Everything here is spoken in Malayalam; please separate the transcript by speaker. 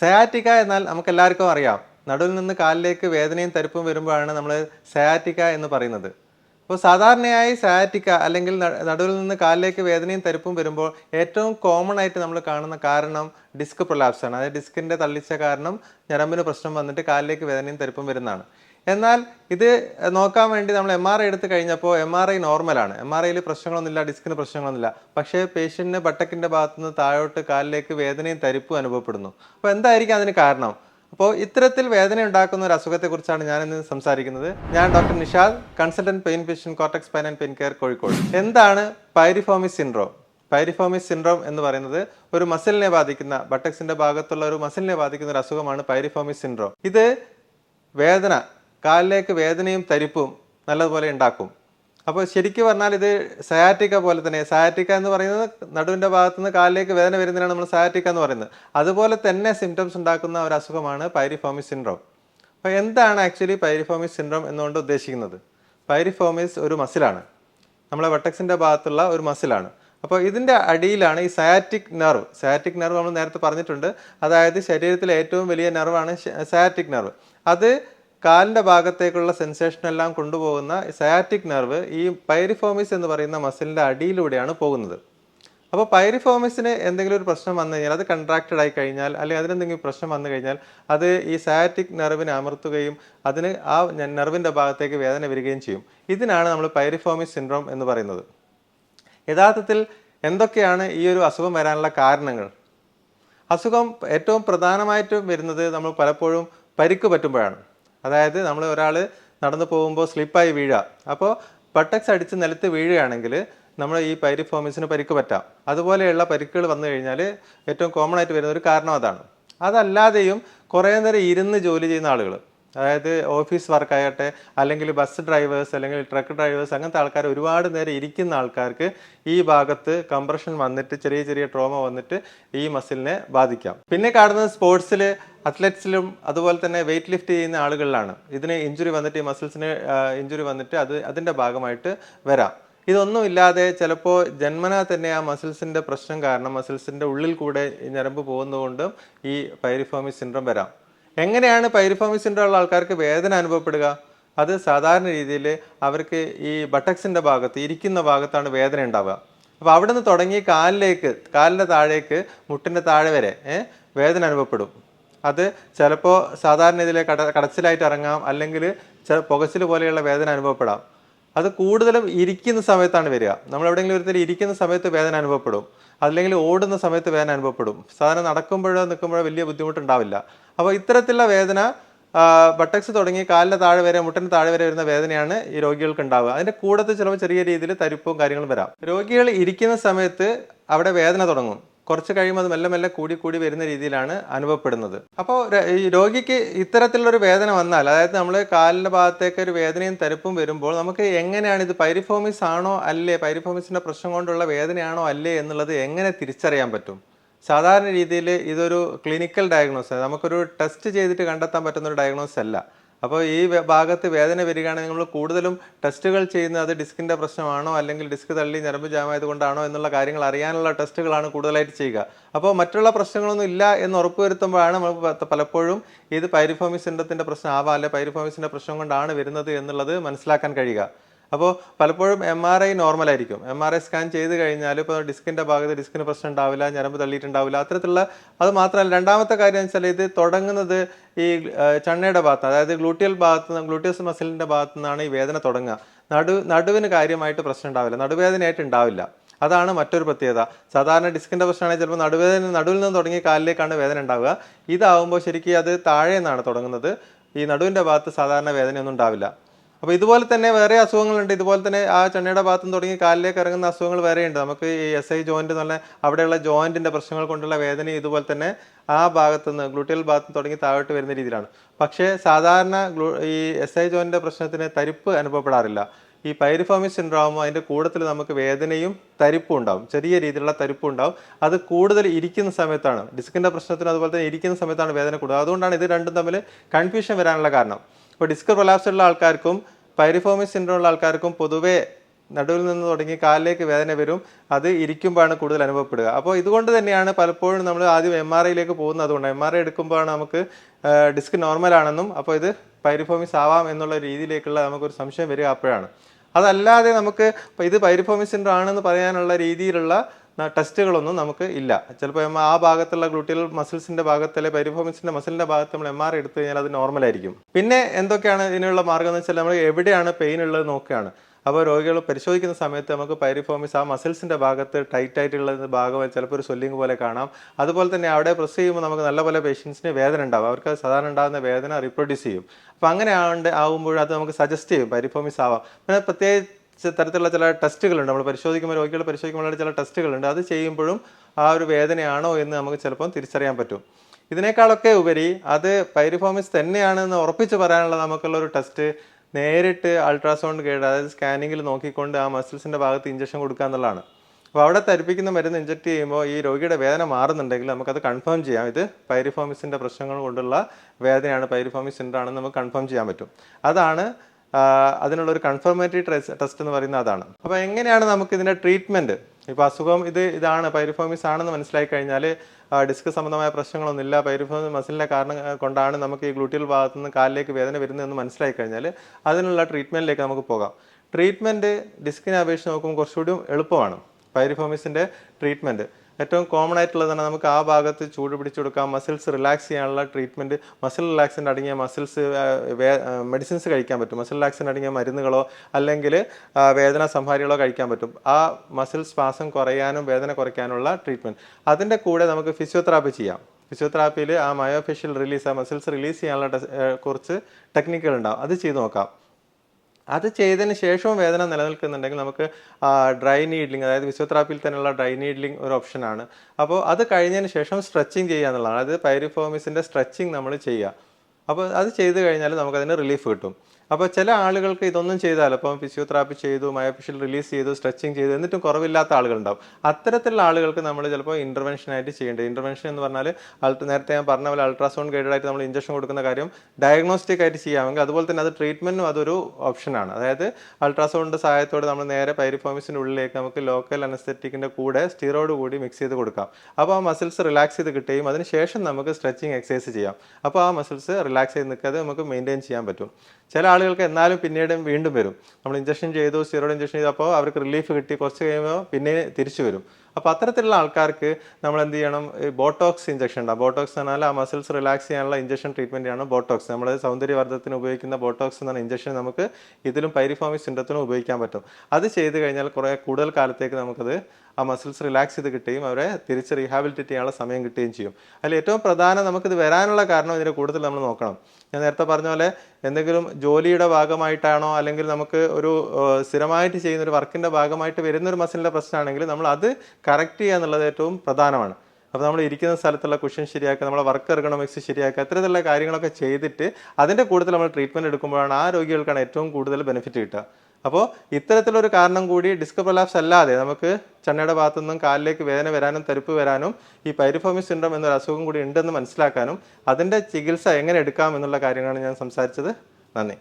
Speaker 1: സയാറ്റിക്ക എന്നാൽ നമുക്ക് എല്ലാവർക്കും അറിയാം. നടുവിൽ നിന്ന് കാലിലേക്ക് വേദനയും തരിപ്പും വരുമ്പോഴാണ് നമ്മൾ സയാറ്റിക്ക എന്ന് പറയുന്നത്. അപ്പോൾ സാധാരണയായി സയാറ്റിക്ക അല്ലെങ്കിൽ നടുവിൽ നിന്ന് കാലിലേക്ക് വേദനയും തരിപ്പും വരുമ്പോൾ ഏറ്റവും കോമൺ ആയിട്ട് നമ്മൾ കാണുന്ന കാരണം ഡിസ്ക് പ്രൊലാപ്സാണ് അതായത് ഡിസ്കിന്റെ തള്ളിച്ച കാരണം ഞരമ്പിന് പ്രശ്നം വന്നിട്ട് കാലിലേക്ക് വേദനയും തരിപ്പും വരുന്നതാണ്. എന്നാൽ ഇത് നോക്കാൻ വേണ്ടി നമ്മൾ എം ആർ ഐ എടുത്ത് കഴിഞ്ഞപ്പോൾ എം ആർ ഐ നോർമലാണ് എം ആർ ഐയിൽ പ്രശ്നങ്ങളൊന്നുമില്ല ഡിസ്കിന് പ്രശ്നങ്ങളൊന്നുമില്ല. പക്ഷേ പേഷ്യന്റിന് ബട്ടക്കിന്റെ ഭാഗത്തുനിന്ന് താഴോട്ട് കാലിലേക്ക് വേദനയും തരിപ്പും അനുഭവപ്പെടുന്നു. അപ്പോൾ എന്തായിരിക്കും അതിന് കാരണം? അപ്പോൾ ഇത്തരത്തിൽ വേദന ഉണ്ടാക്കുന്ന ഒരു അസുഖത്തെക്കുറിച്ചാണ് ഞാൻ ഇന്ന് സംസാരിക്കുന്നത്. ഞാൻ doctor Nishad consultant pain physician cortex pine and pain care Kozhikode. എന്താണ് പൈരിഫോമിസ് സിൻഡ്രോം പൈരിഫോമിസ് സിൻഡ്രോം എന്ന് പറയുന്നത് ഒരു മസിലിനെ ബാധിക്കുന്ന ബട്ടക്സിന്റെ ഭാഗത്തുള്ള ഒരു മസിലിനെ ബാധിക്കുന്ന ഒരു അസുഖമാണ് പൈരിഫോമിസ് സിൻഡ്രോം ഇത് വേദന കാലിലേക്ക് വേദനയും തരിപ്പും നല്ലതുപോലെ ഉണ്ടാക്കും. അപ്പോൾ ശരിക്കും പറഞ്ഞാൽ ഇത് സയാറ്റിക്ക പോലെ തന്നെ സയാറ്റിക്ക എന്ന് പറയുന്നത് നടുവിന്റെ ഭാഗത്തു നിന്ന് കാലിലേക്ക് വേദന വരുന്നതിനാണ് നമ്മൾ സയാറ്റിക്ക എന്ന് പറയുന്നത്. അതുപോലെ തന്നെ സിംറ്റംസ് ഉണ്ടാക്കുന്ന ഒരു അസുഖമാണ് പൈരിഫോമിസ് സിൻഡ്രോം അപ്പോൾ എന്താണ് ആക്ച്വലി പൈരിഫോമിസ് സിൻഡ്രോം എന്നുകൊണ്ട് ഉദ്ദേശിക്കുന്നത്? പൈരിഫോമിസ് ഒരു മസിലാണ് നമ്മളെ വട്ടക്സിന്റെ ഭാഗത്തുള്ള ഒരു മസിലാണ് അപ്പോൾ ഇതിന്റെ അടിയിലാണ് ഈ സയാറ്റിക് നെർവ് സയാറ്റിക് നെർവ് നമ്മൾ നേരത്തെ പറഞ്ഞിട്ടുണ്ട്. അതായത് ശരീരത്തിലെ ഏറ്റവും വലിയ നെർവാണ് സയാറ്റിക് നെർവ് അത് കാലിന്റെ ഭാഗത്തേക്കുള്ള സെൻസേഷൻ എല്ലാം കൊണ്ടുപോകുന്ന സയാറ്റിക് നെർവ് ഈ പൈരിഫോമിസ് എന്ന് പറയുന്ന മസിലിന്റെ അടിയിലൂടെയാണ് പോകുന്നത്. അപ്പോൾ പൈരിഫോമിസിന് എന്തെങ്കിലും ഒരു പ്രശ്നം വന്നു കഴിഞ്ഞാൽ അത് കൺട്രാക്റ്റഡ് ആയി കഴിഞ്ഞാൽ അല്ലെങ്കിൽ അതിനെന്തെങ്കിലും പ്രശ്നം വന്നു കഴിഞ്ഞാൽ അത് ഈ സയാറ്റിക് നെർവിനെ അമർത്തുകയും അതിന് ആ നെർവിന്റെ ഭാഗത്തേക്ക് വേദന വരികയും ചെയ്യും. ഇതിനാണ് നമ്മൾ പൈരിഫോമിസ് സിൻഡ്രോം എന്ന് പറയുന്നത്. യഥാർത്ഥത്തിൽ എന്തൊക്കെയാണ് ഈ ഒരു അസുഖം വരാനുള്ള കാരണങ്ങൾ? അസുഖം ഏറ്റവും പ്രധാനമായിട്ടും വരുന്നത് നമ്മൾ പലപ്പോഴും പരിക്ക് പറ്റുമ്പോഴാണ്. അതായത് നമ്മൾ ഒരാൾ നടന്നു പോകുമ്പോൾ സ്ലിപ്പായി വീഴുക. അപ്പോൾ പട്ടക്സ് അടിച്ച് നിലത്ത് വീഴുകയാണെങ്കിൽ നമ്മൾ ഈ പൈരിഫോമിസിന് പരിക്ക് പറ്റാം. അതുപോലെയുള്ള പരിക്കുകൾ വന്നു കഴിഞ്ഞാൽ ഏറ്റവും കോമൺ ആയിട്ട് വരുന്ന ഒരു കാരണം അതാണ്. അതല്ലാതെയും കുറേ നേരം ഇരുന്ന് ജോലി ചെയ്യുന്ന ആളുകൾ അതായത് ഓഫീസ് വർക്ക് ആകട്ടെ അല്ലെങ്കിൽ ബസ് ഡ്രൈവേഴ്സ് അല്ലെങ്കിൽ ട്രക്ക് ഡ്രൈവേഴ്സ് അങ്ങനത്തെ ആൾക്കാർ ഒരുപാട് നേരം ഇരിക്കുന്ന ആൾക്കാർക്ക് ഈ ഭാഗത്ത് കംപ്രഷൻ വന്നിട്ട് ചെറിയ ചെറിയ ട്രോമ വന്നിട്ട് ഈ മസിലിനെ ബാധിക്കാം. പിന്നെ കാണുന്നത് സ്പോർട്സിൽ അത്ലറ്റ്സിലും അതുപോലെ തന്നെ വെയിറ്റ് ലിഫ്റ്റ് ചെയ്യുന്ന ആളുകളിലാണ്. ഇതിന് ഇഞ്ചുറി വന്നിട്ട് ഈ മസിൽസിന് ഇഞ്ചുറി വന്നിട്ട് അത് അതിന്റെ ഭാഗമായിട്ട് വരാം. ഇതൊന്നും ഇല്ലാതെ ചിലപ്പോൾ ജന്മനാ തന്നെ ആ മസിൽസിന്റെ പ്രശ്നം കാരണം മസിൽസിന്റെ ഉള്ളിൽ കൂടെ ഞരമ്പ് പോകുന്നതുകൊണ്ടും ഈ പൈരിഫോമിസ് സിൻഡ്രം വരാം. എങ്ങനെയാണ് പൈരിഫോമിസ് സിൻഡ്രോം ഉള്ള ആൾക്കാർക്ക് വേദന അനുഭവപ്പെടുക? അത് സാധാരണ രീതിയിൽ അവർക്ക് ഈ ബട്ടക്സിന്റെ ഭാഗത്ത് ഇരിക്കുന്ന ഭാഗത്താണ് വേദന ഉണ്ടാവുക. അപ്പോൾ അവിടെ നിന്ന് തുടങ്ങി കാലിലേക്ക് കാലിന്റെ താഴേക്ക് മുട്ടിന്റെ താഴെ വരെ വേദന അനുഭവപ്പെടും. അത് ചിലപ്പോൾ സാധാരണ ഇതിലെ കട കടച്ചിലായിട്ട് ഇറങ്ങാം അല്ലെങ്കിൽ ചില പുകച്ചിൽ പോലെയുള്ള വേദന അനുഭവപ്പെടാം. അത് കൂടുതലും ഇരിക്കുന്ന സമയത്താണ് വരിക. നമ്മൾ എവിടെയെങ്കിലും ഒരുത്തിൽ ഇരിക്കുന്ന സമയത്ത് വേദന അനുഭവപ്പെടും. അല്ലെങ്കിൽ ഓടുന്ന സമയത്ത് വേദന അനുഭവപ്പെടും. സാധാരണ നടക്കുമ്പോഴോ നിൽക്കുമ്പോഴോ വലിയ ബുദ്ധിമുട്ടുണ്ടാവില്ല. അപ്പോൾ ഇത്തരത്തിലുള്ള വേദന ബട്ടക്സ് തുടങ്ങി കാലിന്റെ താഴെ വരെ മുട്ടിന് താഴെ വരെ വരുന്ന വേദനയാണ് ഈ രോഗികൾക്ക് ഉണ്ടാവുക അതിന്റെ കൂടത്ത് ചിലപ്പോൾ ചെറിയ രീതിയിൽ തരിപ്പും കാര്യങ്ങളും വരാം. രോഗികൾ ഇരിക്കുന്ന സമയത്ത് അവിടെ വേദന തുടങ്ങും. കുറച്ച് കഴിയുമ്പോൾ അത് മെല്ലെ മെല്ലെ കൂടി കൂടി വരുന്ന രീതിയിലാണ് അനുഭവപ്പെടുന്നത്. അപ്പോൾ ഈ രോഗിക്ക് ഇത്തരത്തിലുള്ളൊരു വേദന വന്നാൽ അതായത് നമ്മൾ കാലിന്റെ ഭാഗത്തേക്ക് ഒരു വേദനയും തരിപ്പും വരുമ്പോൾ നമുക്ക് എങ്ങനെയാണ് ഇത് പൈരിഫോമിസ് ആണോ അല്ലേ പൈരിഫോമിസിന്റെ പ്രശ്നം കൊണ്ടുള്ള വേദനയാണോ അല്ലേ എന്നുള്ളത് എങ്ങനെ തിരിച്ചറിയാൻ പറ്റും? സാധാരണ രീതിയിൽ ഇതൊരു ക്ലിനിക്കൽ ഡയഗ്നോസ് നമുക്കൊരു ടെസ്റ്റ് ചെയ്തിട്ട് കണ്ടെത്താൻ പറ്റുന്ന ഒരു ഡയഗ്നോസ് അല്ല. അപ്പോൾ ഈ ഭാഗത്ത് വേദന വരികയാണെങ്കിൽ നമ്മൾ കൂടുതലും ടെസ്റ്റുകൾ ചെയ്യുന്നത് അത് ഡിസ്കിന്റെ പ്രശ്നമാണോ അല്ലെങ്കിൽ ഡിസ്ക് തള്ളി ഞരമ്പ് ജാമായത് കൊണ്ടാണോ എന്നുള്ള കാര്യങ്ങൾ അറിയാനുള്ള ടെസ്റ്റുകളാണ് കൂടുതലായിട്ട് ചെയ്യുക. അപ്പോൾ മറ്റുള്ള പ്രശ്നങ്ങളൊന്നും ഇല്ല എന്ന് ഉറപ്പുവരുത്തുമ്പോഴാണ് നമ്മൾ നമുക്ക് പലപ്പോഴും ഇത് പൈരിഫോമിസ് സിൻഡത്തിന്റെ പ്രശ്നം ആവാം അല്ലെ പൈരിഫോമിസിന്റെ പ്രശ്നം കൊണ്ടാണ് വരുന്നത് എന്നുള്ളത് മനസ്സിലാക്കാൻ കഴിയുക. അപ്പോൾ പലപ്പോഴും എം ആർ ഐ നോർമൽ ആയിരിക്കും. എം ആർ ഐ സ്കാൻ ചെയ്ത് കഴിഞ്ഞാൽ ഇപ്പോൾ ഡിസ്കിന്റെ ഭാഗത്ത് ഡിസ്കിന് പ്രശ്നം ഉണ്ടാവില്ല ഞരമ്പ് തള്ളിയിട്ടുണ്ടാവില്ല അത്തരത്തിലുള്ള അത് മാത്രമല്ല രണ്ടാമത്തെ കാര്യം എന്ന് വെച്ചാൽ ഇത് തുടങ്ങുന്നത് ഈ ചണ്ണയുടെ ഭാഗത്ത് അതായത് ഗ്ലൂട്ടിയൽ ഭാഗത്ത് നിന്ന് ഗ്ലൂട്ടിയസ് മസിലിന്റെ ഭാഗത്തു നിന്നാണ് ഈ വേദന തുടങ്ങുക. നടു നടുവിന് കാര്യമായിട്ട് പ്രശ്നം ഉണ്ടാവില്ല നടുവേദനയായിട്ട് ഉണ്ടാവില്ല. അതാണ് മറ്റൊരു പ്രത്യേകത. സാധാരണ ഡിസ്കിന്റെ പ്രശ്നമാണെങ്കിൽ ചിലപ്പോൾ നടുവേദന നടുവിൽ നിന്ന് തുടങ്ങി കാലിലേക്കാണ് വേദന ഉണ്ടാവുക. ഇതാവുമ്പോൾ ശരിക്കും അത് താഴെ നിന്നാണ് തുടങ്ങുന്നത്. ഈ നടുവിന്റെ ഭാഗത്ത് സാധാരണ വേദനയൊന്നും ഉണ്ടാവില്ല. അപ്പോൾ ഇതുപോലെ തന്നെ വേറെ അസുഖങ്ങളുണ്ട്. ഇതുപോലെ തന്നെ ആ ചെണ്ണയുടെ ഭാഗത്തും തുടങ്ങി കാലിലേക്ക് ഇറങ്ങുന്ന അസുഖങ്ങൾ വേറെയുണ്ട്. നമുക്ക് ഈ എസ് ഐ ജോയിന്റ് എന്നുള്ള അവിടെയുള്ള ജോയിന്റിന്റെ പ്രശ്നങ്ങൾ കൊണ്ടുള്ള വേദന ഇതുപോലെ തന്നെ ആ ഭാഗത്തു നിന്ന് ഗ്ലൂട്ടിയൽ ഭാഗത്ത് തുടങ്ങി താഴോട്ട് വരുന്ന രീതിയിലാണ്. പക്ഷേ സാധാരണ ഗ്ലൂ ഈ എസ് ഐ ജോയിന്റിന്റെ പ്രശ്നത്തിന് തരിപ്പ് അനുഭവപ്പെടാറില്ല. ഈ പൈരിഫോമി സിൻഡ്രോമോ അതിന്റെ കൂടുതൽ നമുക്ക് വേദനയും തരിപ്പും ഉണ്ടാവും. ചെറിയ രീതിയിലുള്ള തരിപ്പും ഉണ്ടാവും. അത് കൂടുതൽ ഇരിക്കുന്ന സമയത്താണ്. ഡിസ്കിന്റെ പ്രശ്നത്തിന് അതുപോലെ തന്നെ ഇരിക്കുന്ന സമയത്താണ് വേദന കൂടുതൽ. അതുകൊണ്ടാണ് ഇത് രണ്ടും തമ്മിൽ കൺഫ്യൂഷൻ വരാനുള്ള കാരണം. ഇപ്പോൾ ഡിസ്ക് പ്രൊലാപ്സ് ഉള്ള ആൾക്കാർക്കും പൈരിഫോമിസ് സിൻഡ്രോം ഉള്ള ആൾക്കാർക്കും പൊതുവേ നടുവിൽ നിന്ന് തുടങ്ങി കാലിലേക്ക് വേദന വരും. അത് ഇരിക്കുമ്പോഴാണ് കൂടുതൽ അനുഭവപ്പെടുക. അപ്പോൾ ഇതുകൊണ്ട് തന്നെയാണ് പലപ്പോഴും നമ്മൾ ആദ്യം എം ആർ ഐയിലേക്ക് പോകുന്നത്. അതുകൊണ്ട് എം ആർ ഐ എടുക്കുമ്പോഴാണ് നമുക്ക് ഡിസ്ക് നോർമൽ ആണെന്നും അപ്പോൾ ഇത് പൈരിഫോമിസ് ആവാം എന്നുള്ള രീതിയിലേക്കുള്ള നമുക്കൊരു സംശയം വരിക അപ്പോഴാണ്. അതല്ലാതെ നമുക്ക് ഇത് പൈരിഫോമിസ് സിൻഡ്രോം ആണെന്ന് പറയാനുള്ള രീതിയിലുള്ള ടെസ്റ്റുകളൊന്നും നമുക്ക് ഇല്ല. ചിലപ്പോൾ ആ ഭാഗത്തുള്ള ഗ്ലൂട്ടിയൽ മസിൽസിന്റെ ഭാഗത്തിലെ പെരിഫോമൻസിന്റെ മസിലിന്റെ ഭാഗത്ത് നമ്മൾ എം ആർ എടുത്തു കഴിഞ്ഞാൽ അത് നോർമൽ ആയിരിക്കും. പിന്നെ എന്തൊക്കെയാണ് ഇതിനുള്ള മാർഗം എന്ന് വെച്ചാൽ നമ്മൾ എവിടെയാണ് പെയിൻ ഉള്ളത് നോക്കുകയാണ്. അപ്പോൾ രോഗികൾ പരിശോധിക്കുന്ന സമയത്ത് നമുക്ക് പൈരിഫോമിസ് ആ മസിൽസിന്റെ ഭാഗത്ത് ടൈറ്റ് ആയിട്ടുള്ള ഭാഗം ചിലപ്പോൾ ഒരു സ്വെല്ലിംഗ് പോലെ കാണാം. അതുപോലെ തന്നെ അവിടെ പ്രസ് ചെയ്യുമ്പോൾ നമുക്ക് നല്ല പോലെ പേഷ്യൻസിന് വേദന ഉണ്ടാവും. അവർക്ക് സാധാരണ ഉണ്ടാകുന്ന വേദന റീപ്രൊഡ്യൂസ് ചെയ്യും. അപ്പോൾ അങ്ങനെ ആവുമ്പോൾ അത് നമുക്ക് സജസ്റ്റ് ചെയ്യും. പൈരിഫോമിസ് ആവാം. പിന്നെ പ്രത്യേകിച്ച് തരത്തിലുള്ള ചില ടെസ്റ്റുകളുണ്ട്. നമ്മൾ പരിശോധിക്കുമ്പോൾ രോഗികൾ പരിശോധിക്കുമ്പോൾ ചില ടെസ്റ്റുകളുണ്ട്. അത് ചെയ്യുമ്പോഴും ആ ഒരു വേദനയാണോ എന്ന് നമുക്ക് ചിലപ്പം തിരിച്ചറിയാൻ പറ്റും. ഇതിനേക്കാളൊക്കെ ഉപരി അത് പൈരിഫോമിസ് തന്നെയാണെന്ന് ഉറപ്പിച്ച് പറയാനുള്ള നമുക്കുള്ള ഒരു ടെസ്റ്റ് നേരിട്ട് അൾട്രാസൗണ്ട് കേട് അതായത് സ്കാനിങ്ങിൽ നോക്കിക്കൊണ്ട് ആ മസിൽസിന്റെ ഭാഗത്ത് ഇഞ്ചക്ഷൻ കൊടുക്കുക എന്നുള്ളതാണ്. അപ്പോൾ അവിടെ തരിപ്പിക്കുന്ന മരുന്ന് ഇഞ്ചക്ട് ചെയ്യുമ്പോൾ ഈ രോഗിയുടെ വേദന മാറുന്നുണ്ടെങ്കിൽ നമുക്കത് കൺഫേം ചെയ്യാം. ഇത് പൈരിഫോമിസിന്റെ പ്രശ്നങ്ങൾ കൊണ്ടുള്ള വേദനയാണ്. പൈരിഫോമിസ് സിൻഡ്രോം ആണെന്ന് നമുക്ക് കൺഫേം ചെയ്യാൻ പറ്റും. അതാണ് ആ, അതിനുള്ള ഒരു കൺഫർമേറ്ററി ടെസ്റ്റ് എന്ന് പറയുന്നത് അതാണ്. അപ്പോൾ എങ്ങനെയാണ് നമുക്ക് ഇതിന്റെ ട്രീറ്റ്മെന്റ് ഇപ്പോൾ അസുഖം ഇത് ഇതാണ് പൈരിഫോമിസ് ആണെന്ന് മനസ്സിലാക്കി കഴിഞ്ഞാൽ ഡിസ്ക് സംബന്ധമായ പ്രശ്നങ്ങളൊന്നുമില്ല. പൈരിഫോമിസ് മസിലിന്റെ കാരണം കൊണ്ടാണ് നമുക്ക് ഈ ഗ്ലൂട്ടിയൽ ഭാഗത്തു നിന്ന് കാലിലേക്ക് വേദന വരുന്നതെന്ന് മനസ്സിലാക്കി കഴിഞ്ഞാൽ അതിനുള്ള ട്രീറ്റ്മെന്റിലേക്ക് നമുക്ക് പോകാം. ട്രീറ്റ്മെന്റ് ഡിസ്കിനെ അപേക്ഷിച്ച് നോക്കുമ്പോൾ കുറച്ചുകൂടി എളുപ്പമാണ്. പൈരിഫോമിസിന്റെ ട്രീറ്റ്മെന്റ് ഏറ്റവും കോമൺ ആയിട്ടുള്ളതാണ് നമുക്ക് ആ ഭാഗത്ത് ചൂട് പിടിച്ചു കൊടുക്കാം. മസിൽസ് റിലാക്സ് ചെയ്യാനുള്ള ട്രീറ്റ്മെന്റ് മസിൽ റിലാക്സിന്റെ അടങ്ങിയ മസിൽസ് മെഡിസിൻസ് കഴിക്കാൻ പറ്റും. മസിൽ റിലാക്സിന്റെ അടങ്ങിയ മരുന്നുകളോ അല്ലെങ്കിൽ വേദന സംഹാരികളോ കഴിക്കാൻ പറ്റും. ആ മസിൽ ശ്വാസം കുറയാനും വേദന കുറയ്ക്കാനുള്ള ട്രീറ്റ്മെന്റ് അതിന്റെ കൂടെ നമുക്ക് ഫിസിയോതെറാപ്പി ചെയ്യാം. ഫിസിയോതെറാപ്പിയിൽ ആ മയോഫേഷ്യൽ റിലീസ് ആ മസിൽസ് റിലീസ് ചെയ്യാനുള്ള കുറച്ച് ടെക്നിക്കുകൾ ഉണ്ടാവും. അത് ചെയ്ത് നോക്കാം. അത് ചെയ്തതിന് ശേഷവും വേദന നിലനിൽക്കുന്നുണ്ടെങ്കിൽ നമുക്ക് ഡ്രൈ നീഡ്ലിംഗ് അതായത് ഫിസിയോതെറാപ്പിയിൽ തന്നെയുള്ള ഡ്രൈ നീഡ്ലിംഗ് ഒരു ഓപ്ഷനാണ് അപ്പോൾ അത് കഴിഞ്ഞതിന് ശേഷം സ്ട്രെച്ചിങ് ചെയ്യുക എന്നുള്ളതാണ്. അതായത് പൈരിഫോമിസിന്റെ സ്ട്രെച്ചിങ് നമ്മൾ ചെയ്യുക. അപ്പോൾ അത് ചെയ്ത് കഴിഞ്ഞാൽ നമുക്കതിന് റിലീഫ് കിട്ടും. അപ്പോൾ ചില ആളുകൾക്ക് ഇതൊന്നും ചെയ്താൽ ഇപ്പം ഫിസിയോതെറാപ്പി ചെയ്തു മയോഫിഷ്യൽ റിലീസ് ചെയ്തു സ്ട്രെച്ചിങ് ചെയ്തു എന്നിട്ടും കുറവില്ലാത്ത ആളുകളുണ്ടാവും. അത്തരത്തിലുള്ള ആളുകൾക്ക് നമ്മൾ ചിലപ്പോൾ ഇന്റർവെൻഷൻ ആയിട്ട് ചെയ്യേണ്ടത്. ഇന്റർവെൻഷൻ എന്ന് പറഞ്ഞാൽ അൾട്ട് നേരത്തെ ഞാൻ പറഞ്ഞ പോലെ അൾട്രാസൗണ്ട് ഗൈഡഡ് ആയിട്ട് നമ്മൾ ഇഞ്ചക്ഷൻ കൊടുക്കുന്ന കാര്യം ഡയഗ്നോസ്റ്റിക് ആയിട്ട് ചെയ്യാമെങ്കിൽ അതുപോലെ തന്നെ അത് ട്രീറ്റ്മെന്റും അതൊരു ഓപ്ഷനാണ് അതായത് അൾട്രാസൗണ്ടിന്റെ സഹായത്തോടെ നമ്മൾ നേരെ പൈരിഫോമിസിന്റെ ഉള്ളിലേക്ക് നമുക്ക് ലോക്കൽ അനസ്തെറ്റിക്കിന്റെ കൂടെ സ്റ്റീറോയിഡ് കൂടി മിക്സ് ചെയ്ത് കൊടുക്കാം. അപ്പോൾ ആ മസിൽസ് റിലാക്സ് ചെയ്ത് കിട്ടുകയും അതിനുശേഷം നമുക്ക് സ്ട്രെച്ചിങ് എക്സസൈസ് ചെയ്യാം. അപ്പോൾ ആ മസിൽസ് റിലാക്സ് ചെയ്ത് നിൽക്കാതെ നമുക്ക് മെയിന്റെയിൻ ചെയ്യാൻ പറ്റും. ചില ആളുകൾക്ക് എന്നാലും പിന്നീട് വീണ്ടും വരും. നമ്മൾ ഇഞ്ചക്ഷൻ ചെയ്തു സീറോ ഇഞ്ചക്ഷൻ ചെയ്തു അപ്പോൾ അവർക്ക് റിലീഫ് കിട്ടി. കുറച്ച് കഴിയുമ്പോൾ പിന്നെ തിരിച്ചു വരും. അപ്പോൾ അത്തരത്തിലുള്ള ആൾക്കാർക്ക് നമ്മൾ എന്ത് ചെയ്യണം? ബോട്ടോക്സ് ഇഞ്ചക്ഷൻ ഉണ്ടാകും ബോട്ടോക്സ് എന്ന് പറഞ്ഞാൽ ആ മസിൽസ് റിലാക്സ് ചെയ്യാനുള്ള ഇഞ്ചക്ഷൻ ട്രീറ്റ്മെന്റ് ആണ് ബോട്ടോക്സ് നമ്മൾ സൗന്ദര്യവർദ്ധത്തിന് ഉപയോഗിക്കുന്ന ബോട്ടോക്സ് എന്ന ഇഞ്ചക്ഷൻ നമുക്ക് ഇതിലും പൈരിഫോമിക് സിൻഡത്തിനും ഉപയോഗിക്കാൻ പറ്റും. അത് ചെയ്ത് കഴിഞ്ഞാൽ കുറേ കൂടുതൽ കാലത്തേക്ക് നമുക്കത് ആ മസിൽസ് റിലാക്സ് ചെയ്ത് കിട്ടുകയും അവരെ തിരിച്ച് റീഹാബിലിറ്റേറ്റ് ചെയ്യാനുള്ള സമയം കിട്ടുകയും ചെയ്യും. അതിൽ ഏറ്റവും പ്രധാനം നമുക്കിത് വരാനുള്ള കാരണം ഇതിന് കൂടുതൽ നമ്മൾ നോക്കണം. ഞാൻ നേരത്തെ പറഞ്ഞ പോലെ എന്തെങ്കിലും ജോലിയുടെ ഭാഗമായിട്ടാണോ അല്ലെങ്കിൽ നമുക്ക് ഒരു സ്ഥിരമായിട്ട് ചെയ്യുന്ന ഒരു വർക്കിന്റെ ഭാഗമായിട്ട് വരുന്ന ഒരു മസിലിന്റെ പ്രശ്നമാണെങ്കിൽ നമ്മൾ അത് കറക്റ്റ് ചെയ്യുക എന്നുള്ളത് ഏറ്റവും പ്രധാനമാണ്. അപ്പോൾ നമ്മൾ ഇരിക്കുന്ന സ്ഥലത്തുള്ള കുഷൻ ശരിയാക്കുക നമ്മളെ വർക്ക് എർഗണോമിക്സ് ശരിയാക്കുക അത്തരത്തിലുള്ള കാര്യങ്ങളൊക്കെ ചെയ്തിട്ട് അതിന്റെ കൂടുതൽ നമ്മൾ ട്രീറ്റ്മെന്റ് എടുക്കുമ്പോഴാണ് ആ രോഗികൾക്കാണ് ഏറ്റവും കൂടുതൽ ബെനിഫിറ്റ് കിട്ടുക. അപ്പോൾ ഇത്തരത്തിലൊരു കാരണം കൂടി ഡിസ്ക് പ്രൊലാപ്സ് അല്ലാതെ നമുക്ക് ചെണ്ണയുടെ ഭാഗത്തു നിന്നും കാലിലേക്ക് വേദന വരാനും തരിപ്പ് വരാനും ഈ പൈരിഫോമി സിൻഡ്രോം എന്നൊരു അസുഖം കൂടി ഉണ്ടെന്ന് മനസ്സിലാക്കാനും അതിന്റെ ചികിത്സ എങ്ങനെ എടുക്കാം എന്നുള്ള കാര്യങ്ങളാണ് ഞാൻ സംസാരിച്ചത്. നന്ദി.